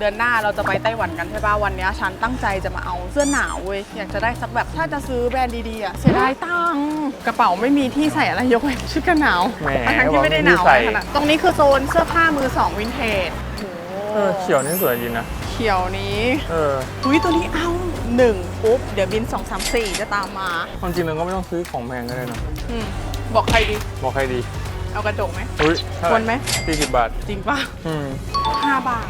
เดือนหน้าเราจะไปไต้หวันกันใช่ป่ะวันเนี้ยฉันตั้งใจจะมาเอาเสื้อหนาวเว้ยอยากจะได้สักแบบถ้าจะซื้อแบรนด์ดีๆอะเสียดายตังค์กระเป๋าไม่มีที่ใส่อะไรยกเว้นชุดกันหนาวแหมทั้งที่ไม่ได้หนาวบอกไม่มีที่ใส่ขนาดตรงนี้คือโซนเสื้อผ้ามือสองวินเทจโอ้โหเออเขียวนี่สวยดีนะเขียวนี้เอออุ้ยตัวนี้เอาหนึ่งปุ๊บเดี๋ยวบินสองสามสี่จะตามมาความจริงเราก็ไม่ต้องซื้อของแพงก็ได้นะอืมบอกใครดีบอกใครดี เอากระจกไหมอุ้ยเท่าควรไหมสี่สิบบาท จริงป่ะอืมห้าบาท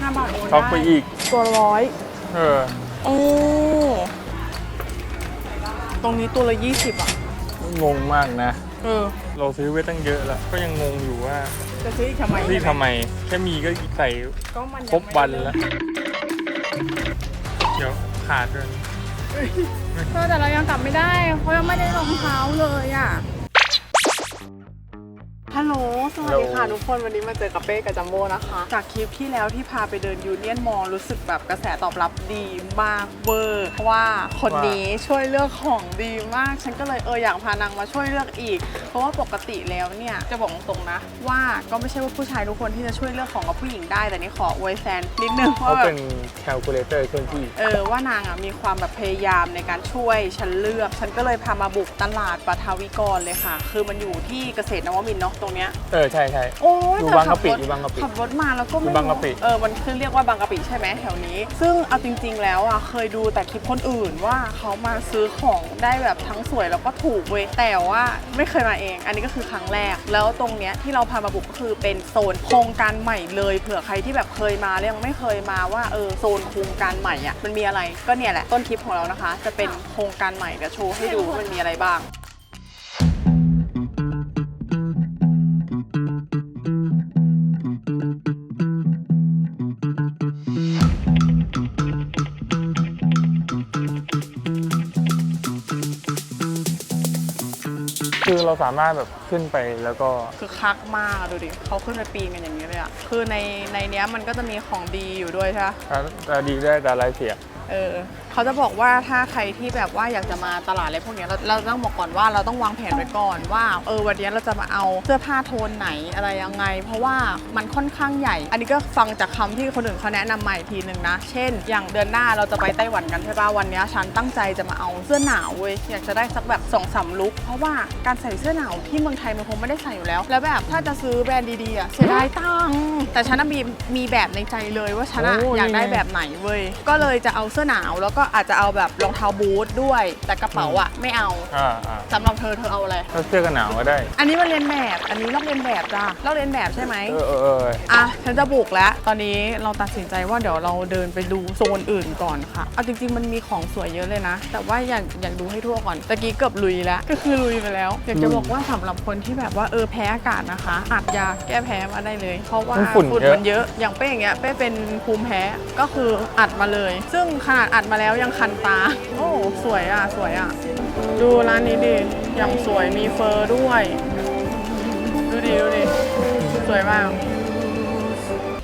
ห้าบาทโอนช็อปไปได้อีก ตัวร้อยเออ โอ้ตรงนี้ตัวละยี่สิบอะ งงมากนะ เออ เราซื้อไว้ตั้งเยอะแล้ว ก็ยังงงอยู่ว่าจะซื้ออีกทำไมรีบทำไม แค่มีก็ใส่ก็มันยังครบวันไม่แล้ว เดี๋ยวขาดเลย เออแต่เรายังกลับไม่ได้เพราะยังไม่ได้รองเท้าเลยอะ ฮัลโหล สวัสดีค่ะทุกคน วันนี้มาเจอกับเป้กับจัมโบ้นะคะ จากคลิปที่แล้วที่พาไปเดินยูเนียนมอลรู้สึกแบบกระแสตอบรับดีมากเวอร์เพราะว่าคนนี้ช่วยเลือกของดีมาก ฉันก็เลยเอออยากพานางมาช่วยเลือกอีก เพราะว่าปกติแล้วเนี่ยจะบอกตรงๆนะ ว่าก็ไม่ใช่ว่าผู้ชายทุกคนที่จะช่วยเลือกของกับผู้หญิงได้ แต่นี่ขออวยแฟนนิดนึงเขาว่าแบเป็บนแคลคูลเลเตอร์เคลื่อนที่ เออว่านางอะมีความแบบพยายามในการช่วยฉันเลือก ฉันก็เลยพามาบุกตลาดปทาวิกรเลยค่ะ คือมันอยู่ที่เกษตรนวมินทร์เนาะตรงเนี้ยเออใช่ใช่ โอ้ยอยู่แต่บางกะปิขัรถอยู่บางกะปิขับรถมาแล้วก็อยู่ไม่บางกะปิรู้เออมันคือเรียกว่าบางกะปิใช่ไหมแถวนี้ ซึ่งเอาจริง ๆ แล้วอะเคยดูแต่คลิปคนอื่นว่าเขามาซื้อของได้แบบทั้งสวยแล้วก็ถูกเว้ยแต่ว่าไม่เคยมาเอง อันนี้ก็คือครั้งแรก แล้วตรงเนี้ยที่เราพามาบุกก็คือเป็นโซนโครงการใหม่เลยเผื่อใครที่แบบเคยมาแล้วยังไม่เคยมาว่าเออโซนโครงการใหม่อะมันมีอะไรก็เนี่ยแหละต้นคลิปของเรานะคะ จะเป็นโครงการใหม่เดี๋ยวโชว์ให้ดูว่ามันมีอะไรบ้าง เราสามารถแบบขึ้นไปแล้วก็คือคักมากอะดูดิเขาขึ้นไปปีนกันอย่างนี้เลยอะคือในในเนี้ยมันก็จะมีของดีอยู่ด้วยใช่ปะตาดีได้ตาไรายเสีย เออ เขาจะบอกว่าถ้าใครที่แบบว่าอยากจะมาตลาดอะไรพวกเนี้ยเราเราต้องบอกก่อนว่าเราต้องวางแผนไว้ก่อนว่าเออวันเนี้ยเราจะมาเอาเสื้อผ้าโทนไหนอะไรยังไง เพราะว่ามันค่อนข้างใหญ่ อันนี้ก็ฟังจากคำที่คนอื่นเขาแนะนำมาอีกทีหนึ่งนะ เช่น อย่างเดือนหน้าเราจะไปไต้หวันกันใช่ปะวันเนี้ยฉันตั้งใจจะมาเอาเสื้อหนาวเว้ยอยากจะได้สักแบบสองสามลุคเพราะว่าการใส่เสื้อหนาวที่เมืองไทยมันคงไม่ได้ใส่อยู่แล้ว แล้วแบบถ้าจะซื้อแบรนด์ดีๆอะเสียดายตังค์แต่ฉันน่ะมีมีแบบในใจเลยว่าฉันอะโอ้ยอยากได้นี่ไง แบบ ไหนเว้ยก็เลยจะเอาเสื้อหนาวแล้วก็อาจจะเอาแบบรองเท้าบูทด้วย แต่กระเป๋าอะไม่เอาอ่าอ่าสำหรับเธอเธอเอาอะไร ถ้าเสื้อกันหนาวก็ได้ อันนี้มันเรียนแบบ อันนี้ลอกเรียนแบบจ้ะลอกเรียนแบบใช่ไหม เออเออเอออะฉันจะบุกแล้ว ตอนนี้เราตัดสินใจว่าเดี๋ยวเราเดินไปดูโซนอื่นก่อนค่ะ เอาจริงๆมันมีของสวยเยอะเลยนะ แต่ว่าอยากอยากดูให้ทั่วก่อนตะกี้เกือบลุยแล้ว ก็คือลุยไปแล้ว อยากจะบอกว่าสำหรับคนที่แบบว่าเออแพ้อากาศนะคะอัดยาแก้แพ้มาได้เลย เพราะว่ามันฝุ่นเยอะมันเยอะ อย่างเป้อย่างเงี้ยเป้เป็นภูมิแพ้ ก็คืออัดมาเลย ซึ่งขนาดอัดมาแล้วยังคันตา โอ้สวยอะ สวยอะ ดูร้านนี้ดิ อย่างสวยมีเฟอร์ด้วย ดูดิ ดูดิ สวยมาก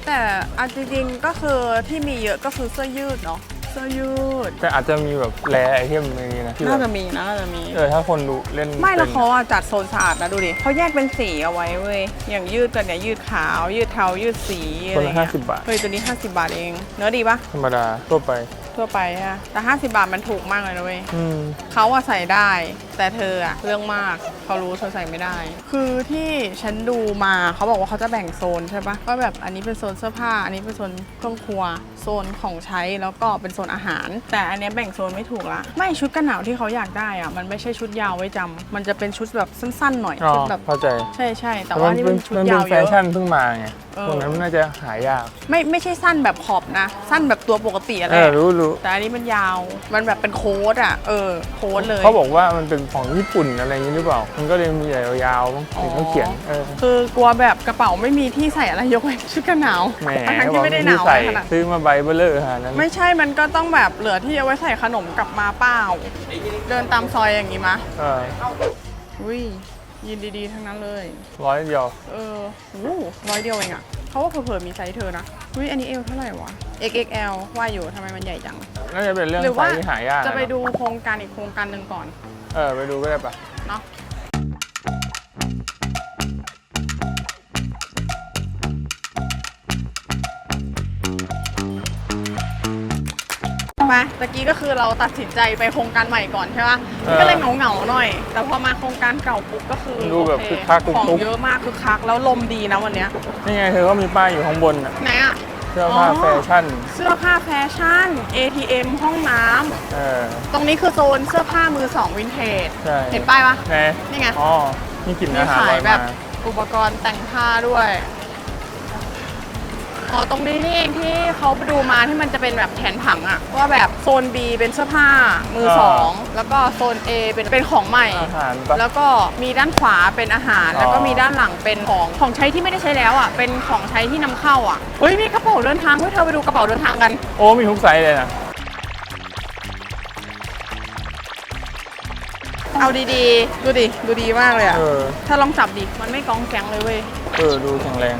แต่เอาจริงๆก็คือที่มีเยอะก็คือเสื้อยืดเนาะ เสื้อยืด แต่อาจจะมีแบบแรไอเทมอะไรอย่างงี้นะที่น่าแบจะบมีนะน่าจะมี เออถ้าคนดูเล่นไม่แล้วป็น เขาอะจัดโซนสะอาดนะดูดิเขาแยกเป็นสีเอาไว้เว้ย อย่างยืดกันเนี่ยยืดขาว ยืดเทายืดสีอะคไรนละเงี้ห้ายสิบบาท เฮ้ยตัวนี้ 50 บาทเอง เนื้อดีปะธรรมดาทั่วไป ทั่วไปฮะแต่ 50 บาทมันถูกมากเลยนะเว้ยอืม เขาอะใส่ได้ แต่เธออะเรื่องมากเขารู้เธอใส่ไม่ได้ คือที่ฉันดูมาเขาบอกว่าเขาจะแบ่งโซนใช่ปะก็แบบอันนี้เป็นโซนเสื้อผ้า อันนี้เป็นโซนเครื่องครัว โซนของใช้แล้วก็เป็นโซนอาหาร แต่อันเนี้ยแบ่งโซนไม่ถูกละ ไม่ชุดกันหนาวที่เขาอยากได้อะมันไม่ใช่ชุดยาวไว้จำมันจะเป็นชุดแบบสั้นๆหน่อยอ๋อชุดแบบเข้าใจใช่ใช่แต่แต่ว่ามันนี่เป็เป็นนชุดมันเป็ยานวแฟเยอะชั่นเพิ่งมาไงเออพวกนั้นมันน่าจะหายาก ไม่ไม่ใช่สั้นแบบขอบนะ สั้นแบบตัวปกติอะไรเออรู้รู้แต่อันนี้มันยาวมันแบบเป็นโค้ดอะเออโค้ดเลยเขาบอกว่ามันเป็นของญี่ปุ่นอะไรอย่างนี้หรือเปล่า มันก็เลยมีใหญ่ยาวๆมั้งอ๋อถึงเขาเขียนเออคือกลัวแบบกระเป๋าไม่มีที่ใส่อะไรยกเว้นชุดกันหนาวแหมทั้งที่ไม่ได้หนาวใส่ขนาดซื้อมาใบเบลเลอร์ขนาดนั้นไม่ใช่มันก็ต้องแบบเหลือที่เอาไว้ใส่ขนมกลับมาเปล่า เดินตามซอยอย่างนี้มะเอออุ้ย ยินดีๆ ทั้งนั้นเลย ร้อยเดียว เออโอ้ร้อยเดียวเองอะเขาว่าเผื่อๆมีไซส์เธอนะอุ้ยอันนี้เอวเท่าไหร่วะ XXL ว่าอยู่ทำไมมันใหญ่จัง น่าจะเป็นเรื่องหรือไซว่าส์ที่หายากจะไปนดูโครงการอีกโครงการหนึ่งก่อน เออ ไปดูก็ได้ปะเนาะ ไหมตะกี้ก็คือเราตัดสินใจไปโครงการใหม่ก่อนใช่ปะเออก็เลยเหงาเหงาๆหน่อย แต่พอมาโครงการเก่าปุ๊บก็คือดูแบบโอเคึกคักคึกของคุกเยอะมากคือคักแล้วลมดีนะวันเนี้ยนี่ไงเธอก็มีป้ายอยู่ข้างบนอะไหนอะเสื้อผ้าอ๋อแฟชั่นเสื้อผ้าแฟชั่น ATM ห้องน้ำเออ ตรงนี้คือโซนเสื้อผ้ามือสองวินเทจใช่ เห็นป้ายปะไหนนี่ไง อ๋อมีกลิ่นมีอาหารขาลยอยแบมาบอุปกรณ์แต่งผ้าด้วย อ๋อตรงนี้นี่เองที่เขาไปดูมาที่มันจะเป็นแบบแผนผังอะว่าแบบโซน B เป็นเสื้อผ้ามือสองแล้วก็โซน A เป็นเป็นของใหม่ อาหารปะ แล้วก็มีด้านขวาเป็นอาหาร อ๋อ แล้วก็มีด้านหลังเป็นของของใช้ที่ไม่ได้ใช้แล้วอะเป็นของใช้ที่นำเข้าอะเฮ้ยมีกระเป๋าเดินทางเฮ้ยเธอไปดูกระเป๋าเดินทางกัน โอ้มีทุกไซส์เลยนะ เอาดีๆ ดูดิดูดีมากเลยอะเออ ถ้าลองจับดิมันไม่กองแกงเลยเว้ย เออ ดูแข็งแรง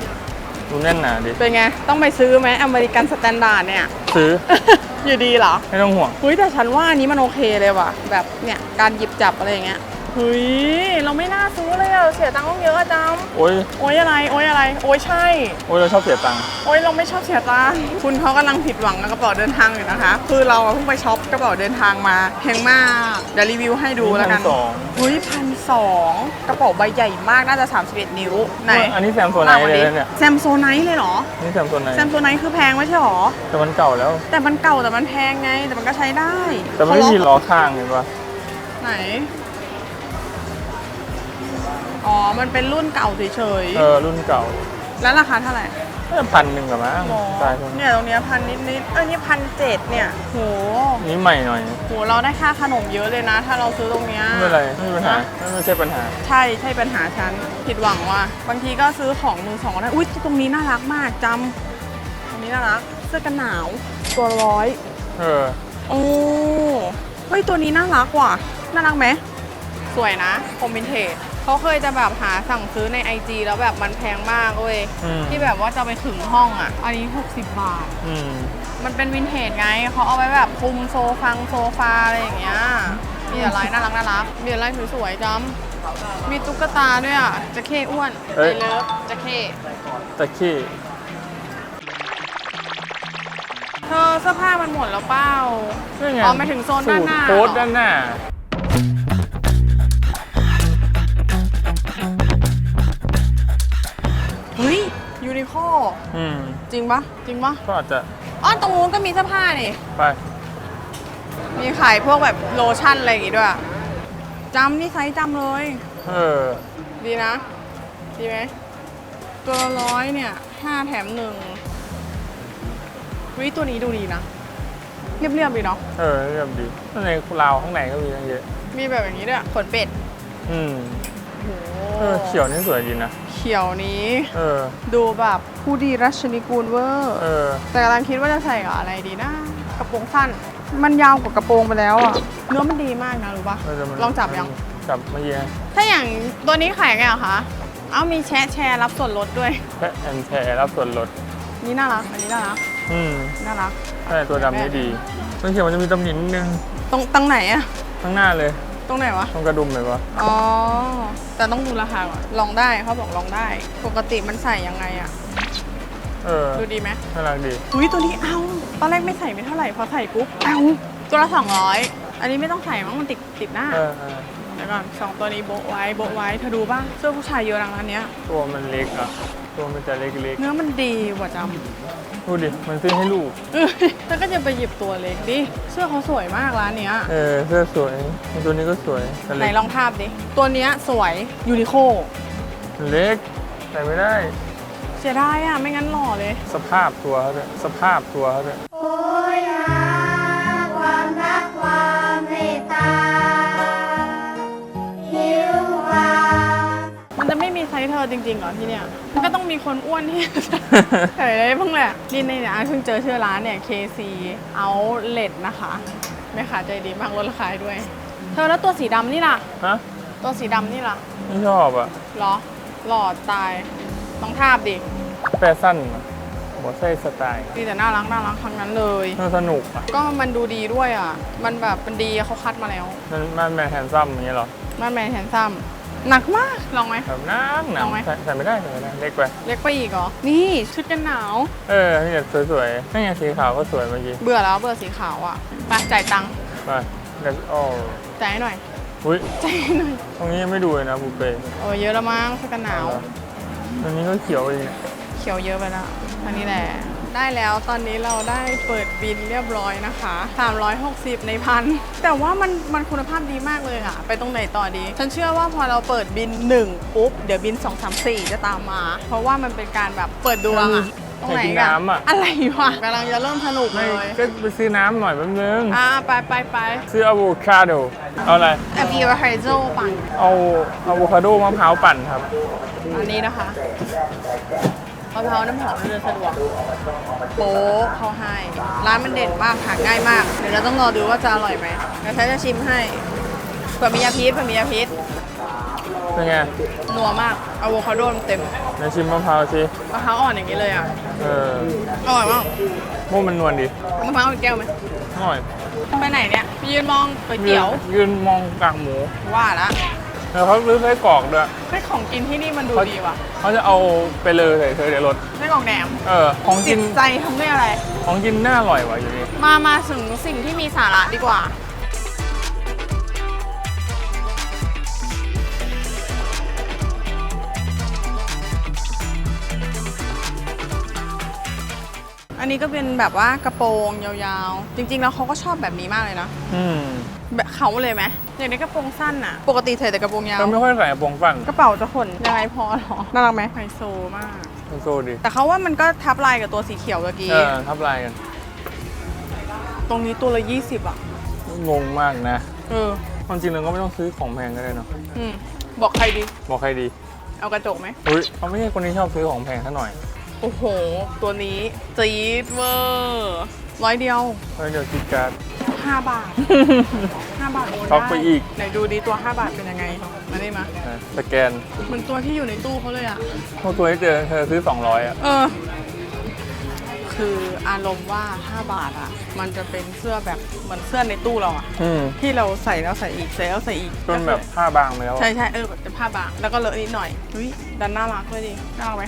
ดูแน่นหนาดิ เป็นไง ต้องไปซื้อไหมอเมริกันสแตนดาร์ดเนี่ย ซื้อ อยู่ดีเหรอ ไม่ต้องห่วงเฮ้ยแต่ฉันว่าอันนี้มันโอเคเลยว่ะ แบบเนี่ย การหยิบจับอะไรอย่างเงี้ย เฮ้ยเราไม่น่าซื้อเลยอะเสียตังค์ต้องเยอะอะจำโอ้ยโอ้ยอะไรโอ้ยอะไร โอ้ยใช่ โอ้ยเราชอบเสียตังค์ โอ้ยเราไม่ชอบเสียตังค์คุณเขากำลังผิดหวังกับกระเป๋าเดินทางอยู่นะคะ คือเราเพิ่งไปช็อปกระเป๋าเดินทางมาแพงมากเดี๋ยวรีวิวให้ดูแล้วกันพัสองเฮ้ยพันสองกระเป๋าใบใหญ่มากน่าจะ 31 นิ้วไหนอันนี้แซมโซไนท์เลยนะเนี่ย แซมโซไนท์เลยเหรอนี่แซมโซไนท์แซมโซไนท์คือแพงไม่ใช่หรอ แต่มันเก่าแล้ว แต่มันเก่าแต่มันแพงไงแต่มันก็ใช้ได้แต่ไม่มีล้อข้างเห็นปะไหนอ๋อ มันเป็นรุ่นเก่าเฉยเออรุ่นเก่าๆ แล้วราคาเท่าไหร่น่าจะพันหนึ่งหรือมั้งอ๋อใช่คนเนี่ยตรงเนี้ยพันนิดๆ เอ้ยนี่พันเจ็ดเนี่ย โห นี้ใหม่หน่อย โห เราได้ค่าขนมเยอะเลยนะ ถ้าเราซื้อตรงเนี้ย ไม่เป็นไรไม่มีปัญหาไม่ใช่ปัญหา ใช่ใช่ปัญหาฉันผิดหวังว่ะบางทีก็ซื้อของมือสองได้อุ้ยตรงนี้น่ารักมากจำตรงนี้น่ารัก เสื้อกันหนาว ตัวร้อยเออ โอ้เฮ้ยตัวนี้น่ารักว่ะน่ารักไหมสวยนะคอมมินเทจ เขาเคยจะแบบหาสั่งซื้อใน IG แล้วแบบมันแพงมากเว้ยอืม ที่แบบว่าจะไปถึงห้องอะ อันนี้ 60 บาท อืม มันเป็นวินเทจไงเขาเอาไว้แบบคุมโซฟังโซฟาอะไรอย่างเงี้ย มีแต่ลายน่ารักน่ารักมีแต่ลายสวยๆจำมีตุ๊กตาด้วยอะจะเข้อ้วนเอ้ไอย เลิฟจะเข้ตะขี้เธอเสื้อผ้ามันหมดแล้วเปล่า นี่ไงอ๋อหมายถึงโซนด้านหน้า สูตรโค้ดเหรอด้านหน้า ยูนิโคอืมจริงปะจริงปะก็อาจจะอ๋อตรงนู้นก็มีเสื้อผ้านี่ ไป มีขายพวกแบบโลชั่นอะไรอย่างงี้ด้วยจำนี่ไซส์จำเลย เออ ดีนะ ดีไหม ตัวละร้อยเนี่ยห้าแถมหนึ่งวิตัวนี้ดูดีนะ เรียบๆดีเนาะ เออเรียบดีข้างในราวข้างในก็มีตั้งเยอะ มีแบบอย่างนี้ด้วย ขนเป็ด อืม โอ้โห เออเขียวนี่สวยดีนะ เขียวนี้ เออ ดูแบบผู้ดีรัชนิกูลเวอร์เออ แต่กำลังคิดว่าจะใส่กับอะไรดีนะ กระโปรงสั้น มันยาวกว่ากระโปรงไปแล้วอะ เนื้อมันดีมากนะรู้ปะเแต่มันลองจับยัง จับเมื่อกี้ถ้าอย่างตัวนี้ขายไงอะคะ เอ้ามีแชร์แชร์รับส่วนลดด้วยแค่แอนแชร์รับส่วนลด นี่น่ารัก อันนี้น่ารัก อืมน่ารัก ใช่ตัวดำนี่ดีตัวเขียวมันจะมีตำหนินิดนึง ตรงตรงไหนอะข้างหน้าเลย ตรงไหนวะ ตรงกระดุมเลยวะ อ๋อ แต่ต้องดูราคาก่อนลองได้เขาบอกลองได้ ปกติมันใส่ยังไงอะเออดูดีไหมน่ารักดี อุ้ยตัวนี้เอาตอนแรกไม่ใส่ไม่เท่าไหร่พอใส่ปุ๊บเอาตัวละสองร้อยอันนี้ไม่ต้องใส่มั้งมันติดติดหน้าเออเออเดี๋ยวก่อนสองตัวนี้โบะไว้โบะไว้เธอดูบ้างเสื้อผู้ชายเยอะดังร้านเนี้ยตัวมันเล็กอะตัวมันจะเล็กเนื้อมันดีกว่าจำๆ ดูดิ มันซื้อให้ลูกเอ้ยแล้วก็จะไปหยิบตัวเล็กดิ เสื้อเขาสวยมากร้านเนี้ย เออ เสื้อสวย ตัวนี้ก็สวยแต่ไหนเล็กลองทาบดิ ตัวเนี้ยสวยยูนิโคเล็กใส่ไม่ได้ เสียดายอะ ไม่งั้นหล่อเลย สภาพตัวเขาด้วยสภาพตัวเขาด้วยโไม่มีไซส์เธอจริงๆเหรอที่เนี่ย มันก็ต้องมีคนอ้วนที่ ใส่ได้บ้างแหละ นี่นี่เนี่ยเพิ่งเจอชื่อร้านเนี่ย KC Outlet นะคะแม่ค้าใจดีมากลดราคาให้ด้วย เธอแล้วตัวสีดำนี่ล่ะ ฮะตัวสีดำนี่ล่ะไม่ชอบอะเหรอ หล่อตาย ต้องทาบดิแฟชั่นอะหัวไส้สไตล์ดีแต่น่ารักน่ารักทั้งนั้นเลยน่าสนุกอะก็มันดูดีด้วยอะ มันแบบมันดีเขาคัดมาแล้ว มันมันแมนแฮนซัมอย่างเงี้ยเหรอ มันแมนแฮนซัม หนักมาก ลองไหม แบบนักหนัเอากไหม ใส่ใส่ไม่ได้ใส่ไม่ได้เล็กไปเล็กไปอีกเหรอ นี่ชุดกันหนาว เออนี่แบบสวยๆนั่นไงสีขาวก็สวยเมื่อกี้เบื่อแล้วเบื่อสีขาวอะไปจ่ายตังค์มาเด็กโอ้จ่ายให้หน่อยอุ้ยจ่ายให้หน่อยตรงนี้ยังไม่ดูเลยนะบุฟเฟ่ต์โอ้เยอะแล้วมั้งชุดกันหนาวตรงนี้ก็เขียวอีกเนี่ยเขียวเยอะไปแล้วอันนี้แหละ ได้แล้วตอนนี้เราได้เปิดบินเรียบร้อยนะคะ 360 ในพัน แต่ว่ามันมันคุณภาพดีมากเลยอะไปตรงไหนต่อดี ฉันเชื่อว่าพอเราเปิดบิน 1 ปุ๊บ เดี๋ยวบิน 2 3 4 จะตามมา เพราะว่ามันเป็นการแบบเปิดดวงอะตรงไหนอยากกินกันน้ำอะ อะไรวะกำลังจะเริ่มสนุกไม่เลยก็ไปซื้อน้ำหน่อยแป๊บนึง อ่าไปไปไปซื้ออะโวคาโด เอาอะไรแอบอีวาไฮโซปั่นเอาอะโวคาโดมะพร้าวปั่นครับ อันนี้นะคะ มะพร้าวน้ำหอมเรือสะดวกโป๊ะเขาให้ร้านมันเด่นมากหาง่ายมาก เดี๋ยวเราต้องรอดูว่าจะอร่อยไหมเดี๋ยวฉันจะชิมให้เผื่อมียาพิษเผื่อมียาพิษเป็นไงนัวมากอะโวคาโดมันเต็มไหนชิมมะพร้าวสิมะพร้าวอ่อนอย่างนี้เลยอะเอออร่อยมากโม่มันนวลดิมะพร้าวอีกแก้วไหมอร่อยไปไหนเนี่ยไปยืนมองก๋วยเตี๋ยว ยืนมองกากหมูว่าละ แล้วเขาซื้อไส้กรอกด้วยไส้ของกินที่นี่มันดูดีว่ะเขาจะเอาไปเลยใส่เธอเดี๋ยวรถไส้กรอกแหนมเออของจิกิตนใจทำด้วยอะไร ของกินน่าอร่อยว่ะอยู่นี่มามาถึงสิ่งที่มีสาระดีกว่าอันนี้ก็เป็นแบบว่ากระโปรงยาวๆ จริงๆ แล้วเขาก็ชอบแบบนี้มากเลยนะ อืม แบบเขาเลยไหม อย่างนี้กระโปรงสั้นน่ะปกติใส่แต่กระโปรงยาว ก็ไม่ค่อยใส่กระโปรงฝั่งกระเป๋าจะขนยังไงพอหรอ น่ารักไหมไฮโซมาก มันโซดิแต่เขาว่ามันก็ทับลายกับตัวสีเขียวเมื่อกี้ เออทับลายกัน ตรงนี้ตัวละ 20อะ งงมากนะเออ ความจริงเราก็ไม่ต้องซื้อของแพงก็ได้เนาะอืม บอกใครดี บอกใครดีเอากระจกไหม อุ้ยเขาไม่ใช่คนที่ชอบซื้อของแพงซะหน่อยโอ้โห ตัวนี้จี๊ดเวอร์ร้อยเดียวเฮ้ยเดี๋ยวคิดการ์ด 5บาท5บาทโอนช็อกไปได้อีก ไหนดูดิตัว5บาทเป็นยังไง มาได้มานะสแกนเหมือนตัวที่อยู่ในตู้เขาเลยอะ พวกตัวที่เจอเธอซื้อ 200อะ เออ คืออารมณ์ว่า 5 บาทอะ มันจะเป็นเสื้อแบบเหมือนเสื้อในตู้เราอะ อืมที่เราใส่แล้วใส่อีกใส่แล้วใส่อีกจนแบบผ้าบางไปแล้วอะใช่ใช่เออแบบจะผ้าบาง แล้วก็เลอะนิดหน่อยอุ้ยดันน่ารักด้วยดิน่ารักไหม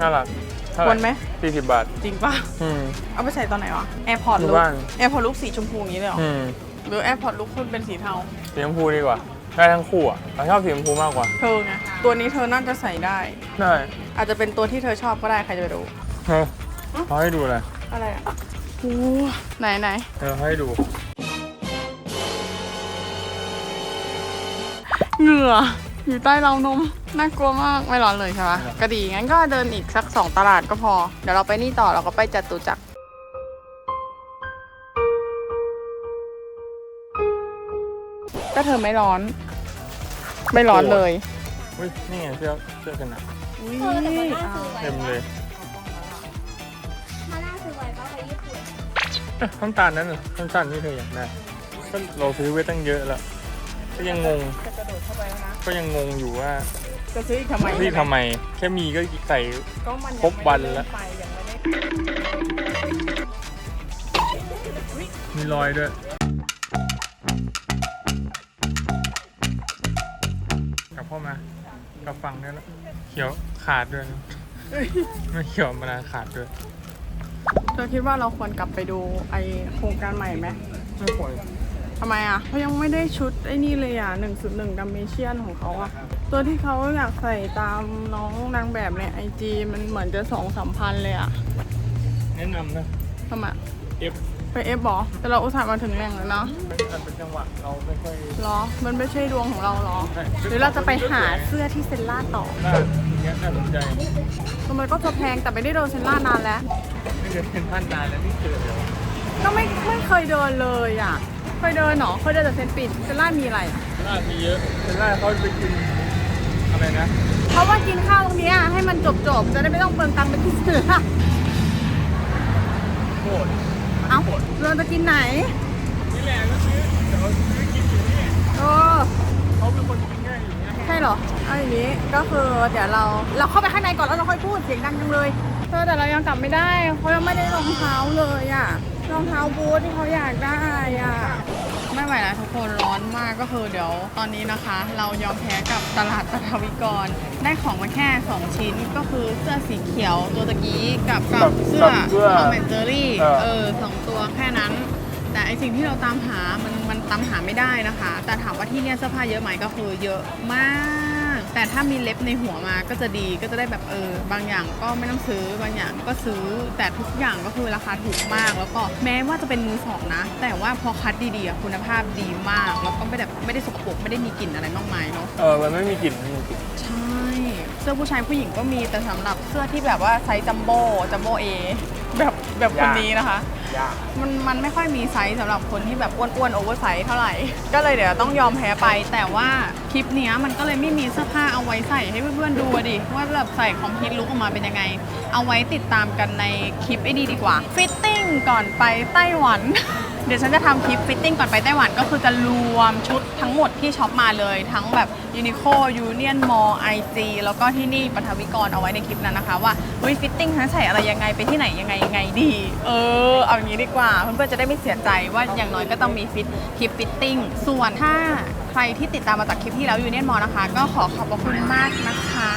น่ารัก เท่าควรไหม สี่สิบบาท จริงป่ะอืม เอาไปใส่ตอนไหนวะแอร์พอร์ตอยู่ลุกบ้าน แอร์พอร์ตลุกสีชมพูอย่างนี้เลยเหรออืมหรือแอร์พอร์ตลุกคุณเป็นสีเทา สีชมพูดีกว่า ได้ทั้งคู่อะเราชอบสีชมพูมากกว่า เธอไงตัวนี้เธอน่าจะใส่ได้ ได้อาจจะเป็นตัวที่เธอชอบก็ได้ใครจะไปรู้เฮ้ยเขาให้ดูเลยอะไรอะโอ้ไหนไหนเออให้ดู เหงื่อ อยู่ใต้เรานม น่ากลัวมาก ไม่ร้อนเลยใช่ปะก็ดี งั้นก็เดินอีกสักสองตลาดก็พอ เดี๋ยวเราไปนี่ต่อเราก็ไปจตุจักรก็เธอไม่ร้อน ไม่ร้อนเลย อุ้ยนี่ไงเสื้อเสื้อกันหนาวอุ้ยเออแต่มันน่าสวยเต็มเลยมาน่าสวยป่ะไปญี่ปุ่นเอ๊ะน้ำตาลนั้นน่ะน้ำตาลที่เธออยากได้ก็เราซื้อไว้ตั้งเยอะแล้ว ก็ยังงง จะกระโดดเข้าไปแล้วนะ ก็ยังงงอยู่ว่าจะซื้ออีกทำไมที่ทำไม แค่มีก็ใส่ ก็มันยังครบวันไม่ได้แล้วไปยังไม่ได้มีรอยด้วย กลับเข้ามากลับฝั่งได้แล้ว เขียวขาดด้วยนะไม่เขียวมานานขาดด้วย เธอคิดว่าเราควรกลับไปดูไอโครงการใหม่ไหมไม่ควร ทำไมอะเขายังไม่ได้ชุดไอ้นี่เลยอะหนึ่งสุดหนึ่งดัมเมเชียนของเขาอะ ตัวที่เขาอยากใส่ตามน้องนางแบบในไอจีมันเหมือนจะสองสามพันเลยอะแนะนำนะทำไมเอฟไปเอฟบอแต่เราอุตส่าห์มาถึงแหล่งแล้วเนาะมันเป็นจังหวะเราไม่ค่อยหรอ มันไม่ใช่ดวงของเราหรอใช่หรือเราจะไปหาเสื้อที่เซนล่าต่อน่าอย่างเงี้ยน่าสนใจทำไมก็จะแพงแต่ไม่ได้โดนเซนล่านานแล้วไม่เดินเป็นพันนานแล้วนี่เจอเดี๋ยวก็ไม่ไม่เคยเดินเลยอะ เคยเดินเหรอเคยเดินแต่เซนปิดเซนล่ามีอะไรอะล่ามีเยอะเป็นล่าเขาไปกินอะไรนะ เพราะว่ากินข้าวตรงเนี้ยให้มันจบจบๆจะได้ไม่ต้องเปลืองตังค์ไปที่เสือโคตรเอ้าเราจะกินไหนนี่แหละก็ซื้อเดี๋ยวซื้อกินอยู่นี่เออ เขาเป็นคนกินง่ายอย่างเงี้ยใช่เหรอเอาอย่างนี้ก็คือเดี๋ยวเราเราเข้าไปข้างในก่อนแล้วเราค่อยพูดเสียงดังจังเลยเออแต่เรายังกลับไม่ได้เขายังไม่ได้รองเท้าเลยอะ รองเท้าบูทที่เขาอยากได้อะ ไม่ไหวแล้วทุกคนร้อนมากก็คือเดี๋ยว ตอนนี้นะคะ เรายอมแพ้กับตลาดปฐวิกร ได้ของมาแค่ 2 ชิ้นก็คือเสื้อสีเขียวตัวตะกี้กับกับเสื้อกับเสื้อ ทอมแอนเจอรี่เออเออสองตัวแค่นั้น แต่ไอสิ่งที่เราตามหามันมันตามหาไม่ได้นะคะ แต่ถามว่าที่เนี่ยเสื้อผ้าเยอะไหมก็คือเยอะมาก แต่ถ้ามีเล็บในหัวมาก็จะดีก็จะได้แบบเออ บางอย่างก็ไม่ต้องซื้อบางอย่างก็ซื้อ แต่ทุกอย่างก็คือราคาถูกมาก แล้วก็แม้ว่าจะเป็นมือสองนะ แต่ว่าพอคัดดีๆอะคุณภาพดีมาก แล้วก็ไม่แบบไม่ได้สกปรกไม่ได้มีกลิ่นอะไรมากมายเนาะเออมันไม่มีกลิ่นไม่มีกลิ่นใช่เสื้อผู้ชายผู้หญิงก็มีแต่สำหรับเสื้อที่แบบว่าไซส์จัมโบ้จัมโบ้เอแบบแบบคนนี้นะคะ ยาก มันมันไม่ค่อยมีไซส์สำหรับคนที่แบบอ้วนๆโอเวอร์ไซส์เท่าไหร่ ก็เลยเดี๋ยวต้องยอมแพ้ไป แต่ว่าคลิปเนี้ยมันก็เลยไม่มีเสื้อผ้าเอาไว้ใส่ให้เพื่อนๆดูอะดิ ว่าแบบใส่คอมพิวลุกออกมาเป็นยังไง เอาไว้ติดตามกันในคลิปไอ้นี่ดีกว่าฟิตติ้งก่อนไปไต้หวัน เดี๋ยวฉันจะทำคลิปฟิตติ้งก่อนไปไต้หวันก็คือจะรวมชุดทั้งหมดที่ช็อปมาเลย ทั้งแบบยูนิโคยูเนียนมอลไอจีแล้วก็ที่นี่ปฐวิกรเอาไว้ในคลิปนั้นนะคะ ว่าเฮ้ยฟิตติ้งฉันใส่อะไรยังไงไปที่ไหนยังไงยังไงดี เออ เอาอย่างนี้ดีกว่า เพื่อนๆจะได้ไม่เสียใจว่าอย่างน้อยก็ต้องมีฟิตคลิปฟิตติ้งส่วนถ้าใครที่ติดตามมาจากคลิปที่แล้วยูเนียนมอลนะคะ ก็ขอขอบพระคุณมากนะคะ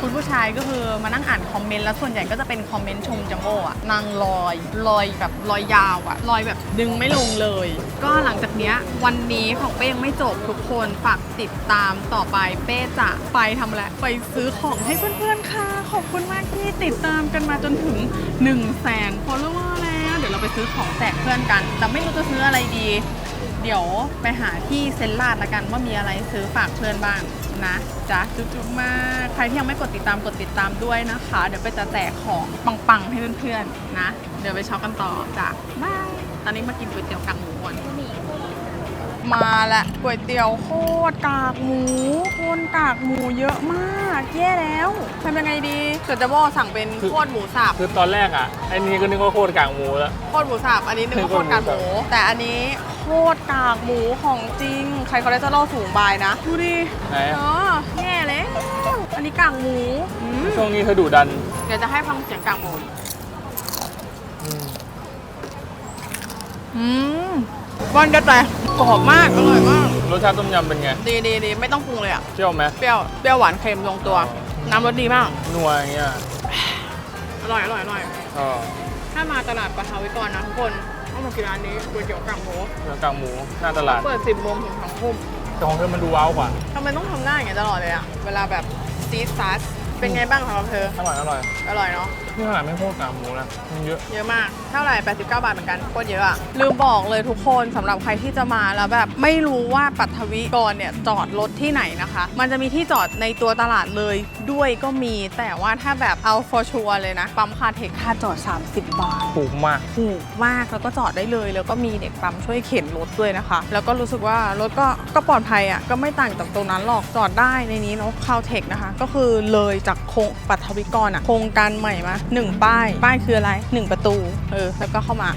คุณผู้ชายก็คือมานั่งอ่านคอมเมนต์แล้วส่วนใหญ่ก็จะเป็นคอมเมนต์ชมจัมโบ้อะนางลอยลอยแบบลอยยาวอะลอยแบบดึงไม่ลงเลย ก็หลังจากเนี้ยวันนี้ของเป้ยังไม่จบทุกคนฝากติดตามต่อไปเป้จะไปทำอะไรไปซื้อของให้เพื่อนๆค่ะขอบคุณมากที่ติดตามกันมาจนถึง1นึ่งแสนฟอลโลเวอร์แล้ว เดี๋ยวเราไปซื้อของแจกเพื่อนกัน แต่ไม่รู้จะซื้ออะไรดี เดี๋ยวไปหาที่เซนลาดละกันว่ามีอะไรซื้อฝากเพื่อนบ้างนะจ๊ะจุ๊บๆมากใครที่ยังไม่กดติดตามกดติดตามด้วยนะคะ เดี๋ยวไปจะแจกของปังๆให้เพื่อนๆนะ เดี๋ยวไปช็อปกันต่อจ้ะบายตอนนี้มากินก๋วยเตี๋ยวกางหมูก่อนมาละก๋วยเตี๋ยวโคตรกากหมูโคตรกากหมูเยอะมากแย่แล้วทำยังไงดีเดี๋ยวจะบอกสั่งเป็นโคตรหมูสับคือตอนแรกอะไอ้นี่ก็นึกว่าโคตรกลางหมูแล้วโคตรหมูสับอันนี้นึกว่าโคตรกากหมูแต่อันนี้ โคตรกากหมูของจริง ใครเขาได้จะเล่าสูงบายนะ ดูดิไหนเออแย่เลย อันนี้กากหมูอืมช่วงนี้เธอดุดัน เดี๋ยวจะให้ฟังเสียงกากหมูอืมอืมวันกระแตกรอบมาก อร่อยมาก รสชาติต้มยำเป็นไง ดีดีดีไม่ต้องปรุงเลยอะเปรี้ยวไหมเปรี้ยว เปรี้ยวหวานเค็มลงตัว น้ำรสดีมาก นัวอย่างเงี้ย อร่อยอร่อยอร่อยอ๋อถ้ามาตลาดปะทาวิกรนะทุกคน ต้องมากินร้านนี้ก๋วยเตี๋ยวกากหมูเนื้อกลางหมูหน้าตลาดเปิด 10โมงถึง2ทุ่มแต่ของเธอมันดูว้าวกว่าทำไมต้องทำหน้าอย่างเงี้ยตลอดเลยอะเวลาแบบซีดซัสเป็นไงบ้างสำหรับเธอ อร่อยอร่อยอร่อยเนาะนี่ขนาดไม่โคตรกลางหมูนะมันเยอะ เยอะมาก เท่าไหร่ 89 บาทเหมือนกัน โคตรเยอะอะลืมบอกเลยทุกคนสำหรับใครที่จะมาแล้วแบบไม่รู้ว่าปัทวิกรเนี่ยจอดรถที่ไหนนะคะ มันจะมีที่จอดในตัวตลาดเลยด้วยก็มี แต่ว่าถ้าแบบเอา for sure เลยนะ ปั๊มคาเทคค่าจอด 30 บาท ถูกมาก ถูกมากแล้วก็จอดได้เลย แล้วก็มีเด็กปั๊มช่วยเข็นรถด้วยนะคะ แล้วก็รู้สึกว่ารถก็ก็ปลอดภัยอะก็ไม่ต่างจากตรงนั้นหรอกจอดได้ในนี้เนาะคาวเทคนะคะ ก็คือเลยจากโครงปัทวิกรอะโครงการใหม่มาหนึ่งป้าย ป้ายคืออะไรหนึ่งประตู เออ แล้วก็เข้ามา